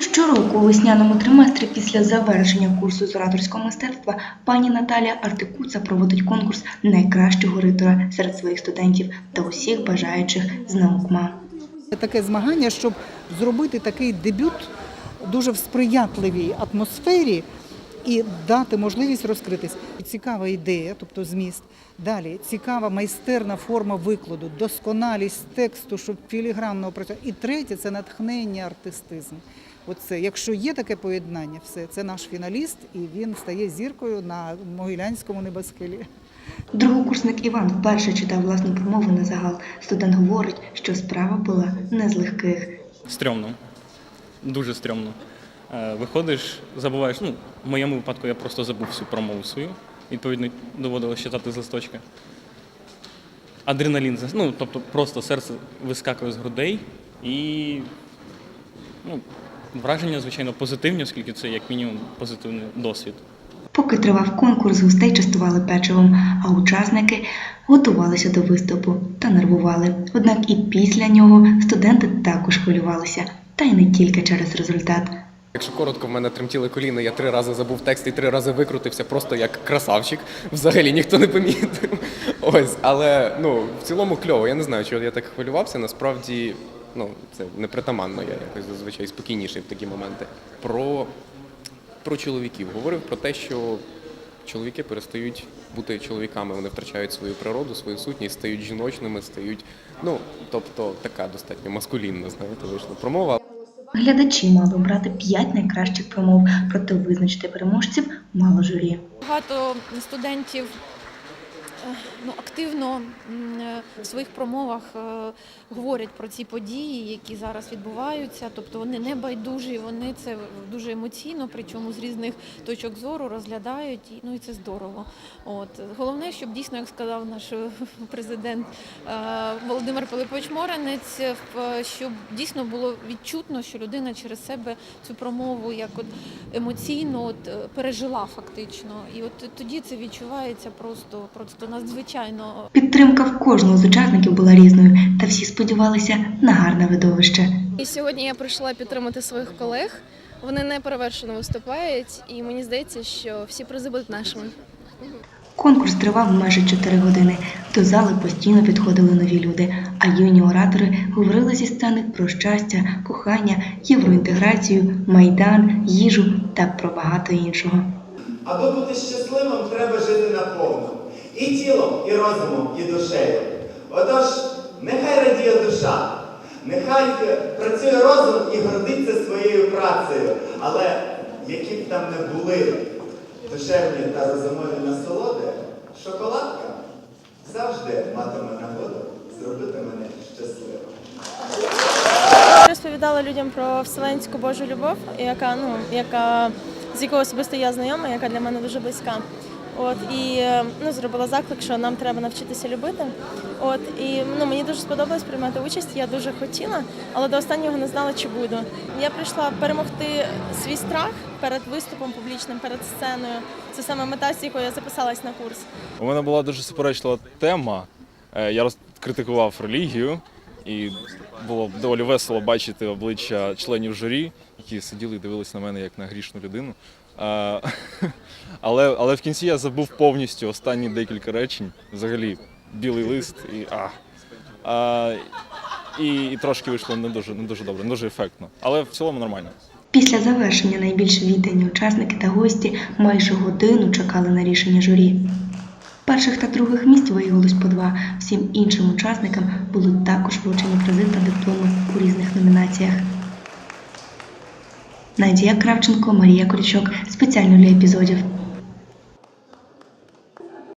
Щороку у весняному триместрі після завершення курсу з ораторського мистецтва пані Наталія Артикуца проводить конкурс найкращого ритора серед своїх студентів та усіх бажаючих з наукма. Таке змагання, щоб зробити такий дебют дуже в сприятливій атмосфері і дати можливість розкритись. Цікава ідея, тобто зміст. Далі цікава майстерна форма викладу, досконалість тексту, щоб філігранно працювати. І третє це натхнення, артистизм. Оце, якщо є таке поєднання, все це наш фіналіст, і він стає зіркою на могилянському небосхилі. Другокурсник Іван вперше читав власну промову на загал. Студент говорить, що справа була не з легких. Стрьомно. Дуже стрьомно. Е, Виходиш, забуваєш. Ну, в моєму випадку я просто забув всю промову свою. Відповідно, доводилось читати з листочка. Адреналін, ну, тобто просто серце вискакує з грудей і ну, враження, звичайно, позитивні, оскільки це як мінімум позитивний досвід. Поки тривав конкурс, гостей частували печивом, а учасники готувалися до виступу та нервували. Однак і після нього студенти також хвилювалися, та й не тільки через результат. Якщо коротко, в мене тремтіли коліна, я три рази забув текст і три рази викрутився просто як красавчик. Взагалі ніхто не помітив. Ось, але ну в цілому кльово. Я не знаю, чого я так хвилювався. Насправді, ну це непритаманно. Я якось зазвичай спокійніший в такі моменти. Про, про чоловіків говорив про те, що чоловіки перестають бути чоловіками. Вони втрачають свою природу, свою сутність, стають жіночними, стають. Ну тобто така достатньо маскулінна, знаєте, вийшла промова. Глядачі мали обрати п'ять найкращих промов, проте визначити переможців мало журі. Багато студентів ну, активно е, в своїх промовах е, говорять про ці події, які зараз відбуваються. Тобто вони не байдужі, вони це дуже емоційно, причому з різних точок зору розглядають. Ну і це здорово. От головне, щоб дійсно, як сказав наш е, президент Володимир Пилипович Моранець, е, щоб дійсно було відчутно, що людина через себе цю промову як от емоційно от, пережила фактично. І от тоді це відчувається просто, просто надзвичайно Підтримка в кожного з учасників була різною, та всі сподівалися на гарне видовище. І сьогодні я прийшла підтримати своїх колег. Вони неперевершено виступають, і мені здається, що всі призи будуть нашими. Конкурс тривав майже 4 години. До зали постійно підходили нові люди, а юні оратори говорили зі сцени про щастя, кохання, євроінтеграцію, майдан, їжу та про багато іншого. Аби бути щасливим, треба жити наповно. І тілом, і розумом, і душею. Отож, нехай радіє душа, нехай працює розум і гордиться своєю працею. Але які б там не були душевні та розумові насолоди, шоколадка завжди матиме нагоду зробити мене щасливим. Розповідала людям про вселенську Божу любов, яка ну яка з якою особисто я знайома, яка для мене дуже близька. От і е, ну зробила заклик, що нам треба навчитися любити. От і ну мені дуже сподобалось приймати участь. Я дуже хотіла, але до останнього не знала, чи буду. Я прийшла перемогти свій страх перед виступом публічним, перед сценою. Це саме мета, з якою я записалась на курс. У мене була дуже суперечлива тема. Е, Я розкритикував релігію, і було доволі весело бачити обличчя членів журі, які сиділи і дивилися на мене як на грішну людину. Але, але в кінці я забув повністю останні декілька речень. Взагалі, білий лист і а. а і, і трошки вийшло не дуже, не дуже добре, не дуже ефектно. Але в цілому нормально. Після завершення найбільш віддані учасники та гості майже годину чекали на рішення журі. Перших та других місць виявилось по два. Всім іншим учасникам були також вручені призи та дипломи у різних номінаціях. Надія Кравченко, Марія Корічок спеціально для епізодів.